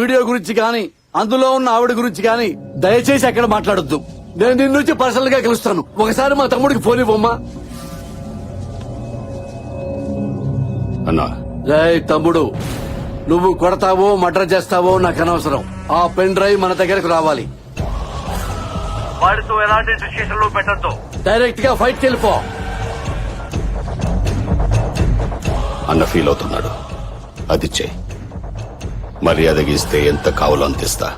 Video గురించి కానీ అందులో ఉన్న ఆవిడ గురించి కానీ దయచేసి అక్కడ మాట్లాడొద్దు. నేను నిన్ను నుంచి పర్సనల్గా కలుస్తాను ఒకసారి మా తమ్ముడికి ఫోన్ ఇవ్వమ్మా. అన్నా. జై తమ్ముడు నువ్వు కొడతావో మర్డర్ చేస్తావో నాకు అనవసరం. ఆ పెన్ డ్రైవ్ మన దగ్గరకు రావాలి. వాడితో ఎలాంటి సిచ్యుయేషన్లో పెట్టద్దు. డైరెక్ట్గా ఫైట్ వెళ్ళిపో అన్న ఫీల్ అవుతున్నాడు. అది చెయ్యి మర్యాదగా ఇస్తే ఎంత కావాలో అంతిస్తా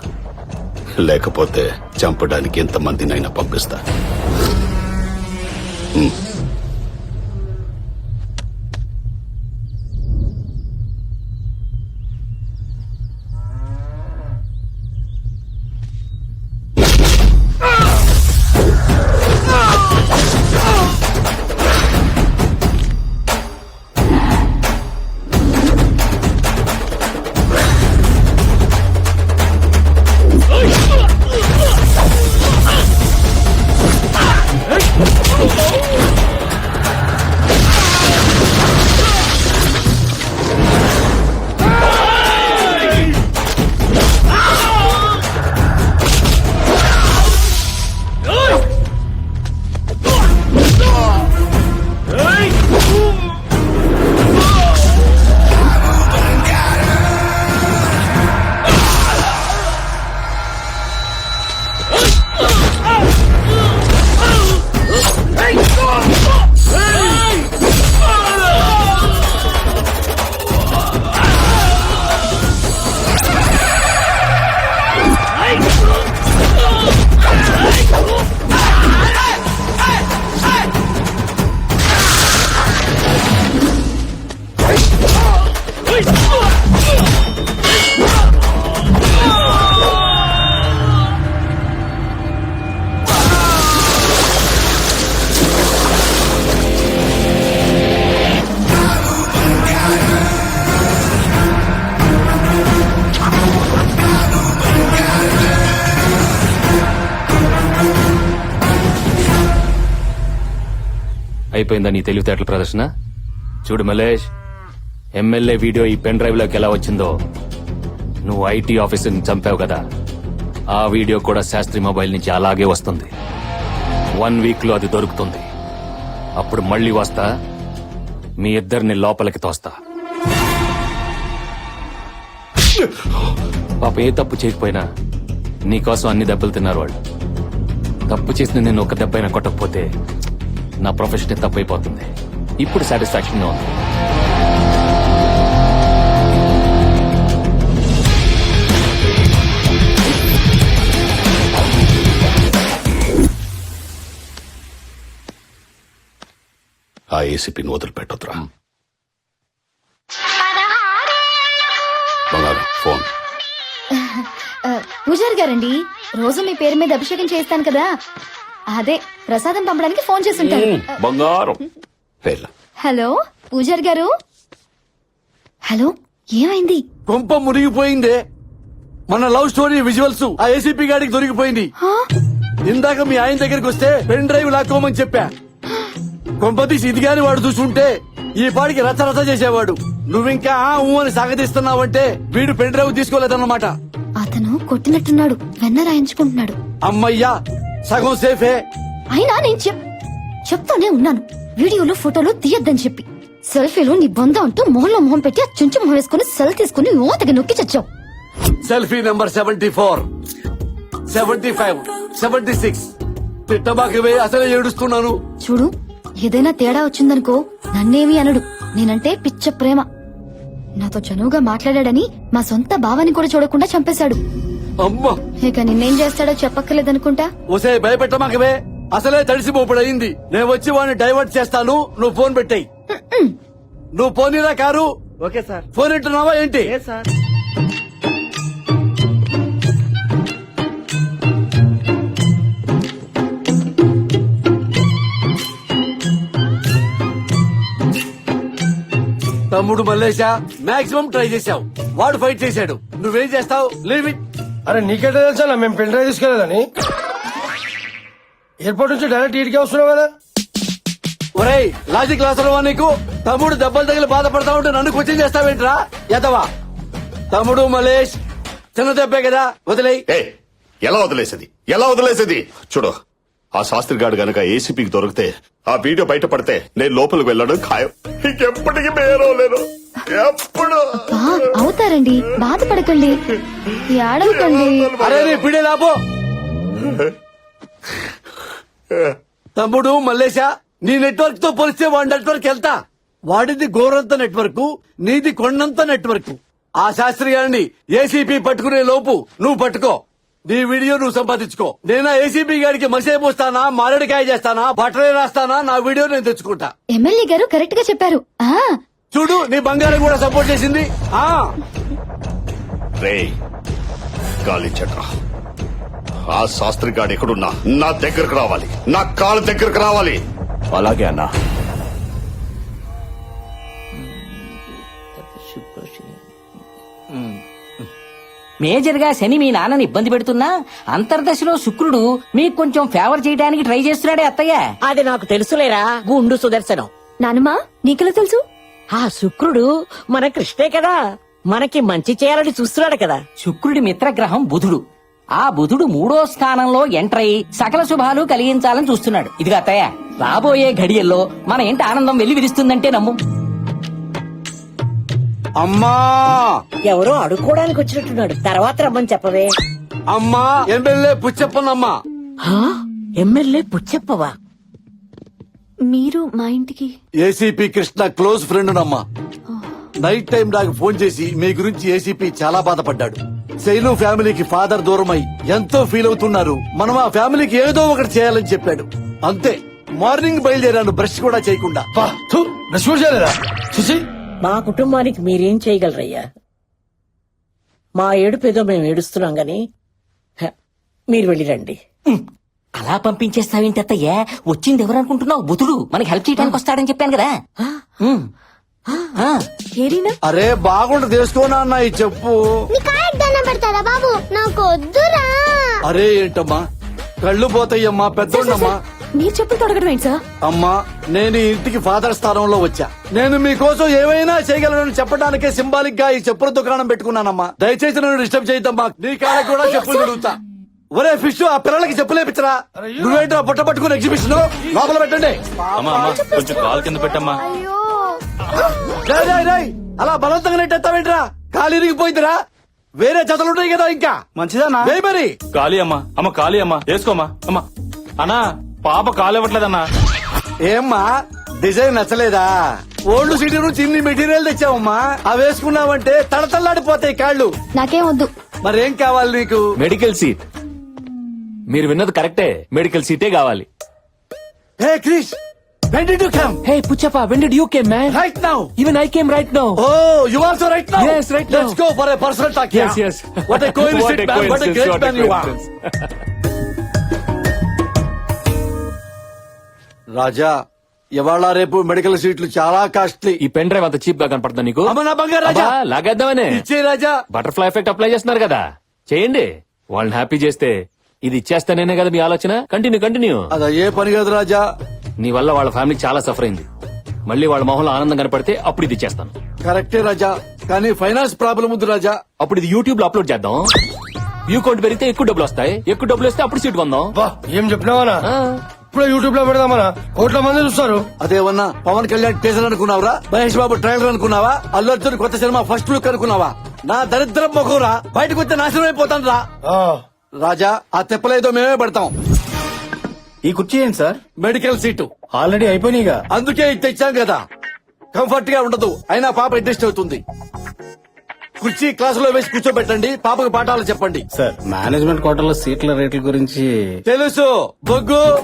లేకపోతే చంపడానికి ఎంతమందినైనా పంపిస్తా. అయిపోయిందా నీ తెలివితేటల ప్రదర్శన? చూడు మలేష్ ఎమ్మెల్యే వీడియో ఈ పెన్ డ్రైవ్లోకి ఎలా వచ్చిందో. నువ్వు ఐటీ ఆఫీసర్ని చంపావు కదా. ఆ వీడియో కూడా శాస్త్రి మొబైల్ నుంచి అలాగే వస్తుంది. వన్ వీక్లో అది దొరుకుతుంది. అప్పుడు మళ్ళీ వస్తా. మీ ఇద్దరిని లోపలికి తోస్తా. పాప ఏ తప్పు చేయకపోయినా నీకోసం అన్ని దెబ్బలు తిన్నారు వాళ్ళు. తప్పు చేసిన నేను ఒక దెబ్బైనా కొట్టకపోతే నా ప్రొఫెషన్ తప్పైపోతుంది ఇప్పుడు సాటిస్ఫాక్షన్గా ఉంది. ఆ ఏసీపీని వదిలిపెట్టొద్దురా. బంగారం ఫోన్. ఆ, పూజారి గారండి రోజు మీ పేరు మీద అభిషేకం చేస్తాను కదా? అదే ప్రసాదం పంపడానికి ఫోన్ చేస్తుంటారు. బంగారం. వెళ్ళ హలో పూజారి గారు? హలో ఏమైంది? కొంప మునిగిపోయిందే. మన లవ్ స్టోరీ విజువల్స్ ఆ ఏసీపీ గాడికి దొరికిపోయింది? ఇందాక మీ ఆయన దగ్గరికి వస్తే పెన్ డ్రైవ్ లాక్కోమని చెప్పా. కొంపతీసి ఇది గాని వాడు చూసుంటే ఈ పాడికి రచ్చ రచ్చ చేసేవాడు. నువ్వింకా ఆ ఊ అని వీడు పెన్ డ్రైవ్ తీసుకోలేదన్నమాట. అతను కొట్టినట్టున్నాడు వెన్న రాయించుకుంటున్నాడు. అమ్మయ్యా సగం సేఫే. అయినా నేను చెప్ చెప్తానే ఉన్నాను. వీడియోలు ఫోటోలు తీయద్దని చెప్పి. సెల్ఫీలు నీ బొంద అంటూ మొహంలో మొహం పెట్టి ఆ చుంచు మొహం వేసుకుని సెల్ తీసుకుని ఓతకి నొక్కి చచ్చావు. Selfie number seventy four. Seventy five. Seventy six. తిట్టబాకవే అసలే ఏడుస్తున్నాను. చూడు ఏదైనా తేడా వచ్చిందనుకో నన్నేమి అనడు. నేనంటే పిచ్చ ప్రేమ. నాతో చనువుగా మాట్లాడాడని మా సొంత భావాన్ని కూడా చూడకుండా చంపేశాడు. అమ్మ! ఇక నిన్నేం చేస్తాడో చెప్పక్కర్లేదనుకుంటా? ఒసే భయపెట్టమాకవే అసలే తడిసిపోపుడయింది. నేను వచ్చి వాడిని డైవర్ట్ చేస్తాను నువ్వు ఫోన్ పెట్టాయి. నువ్వు పోనీరా కారు. Okay sir. ఫోన్ ఇంటున్నావా ఏంటి? ఏ సార్. తమ్ముడు మల్లేశా మాక్సిమం ట్రై చేశావు. వాడు ఫైట్ చేశాడు. నువ్వేం చేస్తావు? Leave it. అరే నీకెట్లా తెలుసా? మేము పెన్ డ్రైవ్ తీసుకెళ్ళదని ఎయిర్పోర్ట్ నుంచి డైరెక్ట్ ఇటుకే వస్తున్నావు కదా? ఒరేయ్ లాజిక్ లాసరవా నీకు? తమ్ముడు దెబ్బలు తగిలి బాధపడతా ఉంటే నన్ను క్వశ్చన్ చేస్తావేంట్రా? ఎదవా? తమ్ముడు మలేష్ చిన్న దెబ్బే కదా వదిలేయ్. ఏ ఎలా వదిలేసేది? ఎలా వదిలేసేది? చూడు ఆ శాస్త్రి గారు గనక ఏసీపీకి దొరికితే ఆ వీడియో బయటపడితే నేను లోపలికి వెళ్ళడం ఖాయం. ఇంకెప్పటికీ మేరో లేను. ఎప్పుడు? అవుతారండి. బాధపడకండి. ఏడవకండి అరే నీ పిడే లాపో. తమ్ముడు మల్లేశా నీ నెట్వర్క్తో పోలిస్తే వాడి నెట్వర్క్ వెళ్తా. వాడిది గోరంత నెట్వర్క్ నీది కొండంత నెట్వర్క్ ఆ శాస్త్రి గారిని ఏసీపీ పట్టుకునే లోపు నువ్వు పట్టుకో. నీ వీడియో నువ్వు సంపాదించుకో. నేను ఏసీపీ గారికి మసే పోస్తానా మారేడుకాయ చేస్తానా బట్టలే రాస్తానా నా వీడియో నేను తెచ్చుకుంటా. ఎమ్మెల్యే గారు కరెక్ట్గా చెప్పారు. చూడు నీ బంగారం కూడా సపోర్ట్ చేసింది. ఆ. రే గాలి చట్ర ఆ శాస్త్రి గాడు ఎక్కడున్నా నా దగ్గరకు రావాలి. నా కాళ్ళ దగ్గరకు రావాలి. అలాగే అన్నా. మేజర్గా శని మీ నాన్నని ఇబ్బంది పెడుతున్నా అంతర్దశలో శుక్రుడు మీకు కొంచెం ఫేవర్ చేయడానికి ట్రై చేస్తున్నాడే అత్తయ్య. అది నాకు తెలుసులేరా గుండు సుదర్శనం. నానమ్మా నీకెలా తెలుసు? ఆ శుక్రుడు మన కృష్ణే కదా మనకి మంచి చేయాలని చూస్తున్నాడు కదా. శుక్రుడి మిత్రగ్రహం బుధుడు. ఆ బుధుడు మూడో స్థానంలో ఎంటర్ అయి సకల శుభాలు కలిగించాలని చూస్తున్నాడు. ఇదిగా అత్తయ్య రాబోయే ఘడియల్లో మన ఇంటి ఆనందం వెళ్ళి విరుస్తుందంటే నమ్ము. అమ్మా! ఎవరో అడుక్కోవడానికి వచ్చినట్టున్నాడు. తర్వాత రమ్మని చెప్పవే. అమ్మా ఎమ్మెల్యే పుచ్చప్పనమ్మా. హా? ఎమ్మెల్యే పుచ్చప్పవా? మీరు మా ఇంటికి ఏసీపీ కృష్ణ క్లోజ్ ఫ్రెండ్ నమ్మా. నైట్ టైం నాకు ఫోన్ చేసి మీ గురించి ఏసీపీ చాలా బాధపడ్డాడు. శైలు ఫ్యామిలీకి ఫాదర్ దూరమై ఎంతో ఫీల్ అవుతున్నారు. మనం ఆ ఫ్యామిలీకి ఏదో ఒకటి చేయాలని చెప్పాడు. అంతే. మార్నింగ్ బయలుదేరాను బ్రష్ కూడా చేయకుండా. బ్రష్ కూడా చేయలేదా? చూసి మా కుటుంబానికి మీరేం చేయగలరయ్యా? మా ఏడుపేదో మేము ఏడుస్తున్నాం గాని మీరు వెళ్ళిరండి అలా పంపించేస్తావేంటి అత్తయ్య? వచ్చింది ఎవరనుకుంటున్నావు? బుధుడు మనకి హెల్ప్ చేయడానికి వస్తాడని చెప్పాను కదా. అరే బాగుండు తెలుసుకోనా అన్న ఈ చెప్పు. పెడతారా బాబు? నాకు వద్దురా. అరే ఏంటమ్మా? కళ్ళు పోతాయమ్మా పెద్దోళ్ళమ్మా. మీరు చెప్పులు తొడగడం ఏంటి సార్? అమ్మా నేను ఈ ఇంటికి ఫాదర్ స్థానంలో వచ్చా. నేను మీకోసం ఏమైనా చేయగలను చెప్పడానికే సింబాలిక్గా ఈ చెప్పుల దుకాణం పెట్టుకున్నానమ్మా. దయచేసి నన్ను డిస్టర్బ్ చేయద్దమ్మా. నీ కాళ్ళకి కూడా చెప్పులు తిరుగుతా. ఒరే ఫిష్ ఆ పిల్లలకి చెప్పులేపించరా నువ్వేంట్రా బుట్ట పట్టుకుని ఎగ్జిబిషన్ లోపల పెట్టండి. అమ్మా అమ్మా కొంచెం కాలు కింద పెట్టమ్మా. రేయ్, అలా బలవంతంగా నెట్టేస్తావేంట్రా కాలు ఇరిగిపోయిందిరా. వేరే జతలు ఉన్నాయి కదా ఇంకా. మంచిదన్నా మరి. కాళీ అమ్మా అమ్మ కాళీ అమ్మా వేసుకోమ్మా అమ్మా. అన్నా పాప కాలు ఇవ్వట్లేదన్నా ఏమ్మా డిజైన్ నచ్చలేదా? ఓల్డ్ సిటీ నుంచి ఇన్ని మెటీరియల్ తెచ్చావమ్మా. అవి వేసుకున్నావంటే తడతల్లాడిపోతాయి కాళ్ళు. నాకేం వద్దు. మరేం కావాలి నీకు? మెడికల్ సీట్ మీరు విన్నది కరెక్టే. మెడికల్ సీటే కావాలి. Hey Krish when did you come? Hey Puchappa when did you came man right now. Even I came right now oh you also right now? Yes, right let's now. go for a personal talk Yes, yeah. yes. what a coincidence What a man. What a great what a man you are. Raja ఇవాళ రేపు medical సీట్లు చాలా costly. ఈ pen drive అంత చీప్గా కనపడుతుందా నీకు? రాజా. అబ్బా, లాగేద్దామనే. ఇచ్చే రాజా. బటర్ఫ్లై ఎఫెక్ట్ అప్లై చేస్తున్నారు కదా. చేయండి. వాళ్ళని హ్యాపీ చేస్తే ఇది ఇచ్చేస్తానేనే కదా మీ ఆలోచన. Continue continue. అది పని కాదు రాజా. నీ వల్ల వాళ్ళ ఫ్యామిలీ చాలా సఫర్ అయింది. మళ్ళీ వాళ్ళ మొహంలో ఆనందం కనపడితే అప్పుడు ఇది ఇచ్చేస్తాను కరెక్టే రాజా. కానీ ఫైనాన్స్ ప్రాబ్లం ఉంది రాజా. అప్పుడు ఇది యూట్యూబ్లో అప్లోడ్ చేద్దాం. వ్యూ కౌంట్ పెరిగితే ఎక్కువ డబ్బులు వస్తాయి. ఎక్కువ డబ్బులు వస్తే అప్పుడు సీట్ కొందాం. బా ఏం చెప్పినావనా? ఆ. ఇప్పుడే యూట్యూబ్లో పెడదామనా? కోట్ల మంది చూస్తారు. అదేమన్నా పవన్ కళ్యాణ్ టీజర్ అనుకున్నావురా? మహేష్ బాబు ట్రైలర్ అనుకున్నావా? అల్లు అర్జున్ కొత్త సినిమా ఫస్ట్ లుక్ అనుకున్నావా? నా దరిద్రం మొఖంరా బయటకు వస్తే నాశనం అయిపోతాను రా ఆ, రాజా ఆ తెప్పలేదో మేమే పెడతాం. ఈ కుర్చీ ఏంటి సార్? Medical seat. ఆల్రెడీ అయిపోయినాయిగా. అందుకే ఇది తెచ్చాం కదా. కంఫర్ట్గా ఉండదు. అయినా పాప అడ్జస్ట్ అవుతుంది. కుర్చీ క్లాసులో వేసి కూర్చోబెట్టండి. పాపకు పాఠాలు చెప్పండి. సార్ మేనేజ్మెంట్ కోటాలో సీట్ల రేట్ల గురించి తెలుసు. బొగ్గు.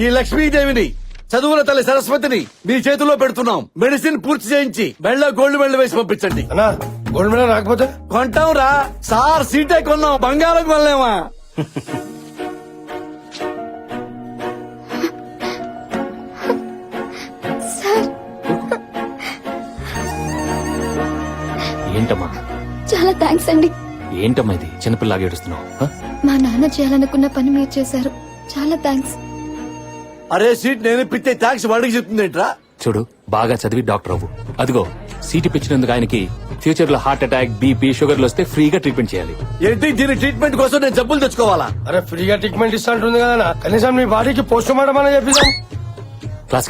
ఈ లక్ష్మీదేవిని చదువుల తల్లి సరస్వతిని మీ చేతిలో పెడుతున్నాం. మెడిసిన్ పూర్తి చేయించి మెళ్ళ గోల్డ్ మెడల్ వేసి పంపించండి. అన్నా గోల్డ్ మెడల్ రాకపోతే? కొంటాం రా. సార్ సీటే కొన్నాం. బంగారం కొనలేమా? థ్యాంక్స్ అండి. ఏంటమ్మా ఇది? చిన్నపిల్లగా ఏడుస్తున్నావు హ? మా నాన్న చేయాలనుకున్న పని మీరు చేశారు. చాలా థ్యాంక్స్. అరే సీట్ నేను పిత్తే ట్యాక్స్ వాడికి చెప్తుందేంట్రా? చూడు బాగా చదివి డాక్టర్ అవ్వు. అదిగో సీటు పిచ్చినందుకు ఆయనకి ఫ్యూచర్లో హార్ట్ అటాక్ బీపీ షుగర్లు వస్తే ఫ్రీగా ట్రీట్మెంట్ చేయాలి. ఏంటి దీని ట్రీట్మెంట్ కోసం నేను జబ్బులు తెచ్చుకోవాలా? అరే ఫ్రీగా ట్రీట్మెంట్ ఇస్తా అంటుంది కదా కనీసం మీ బాడీకి పోస్ట్ మార్టం అని చెప్పిస్తాం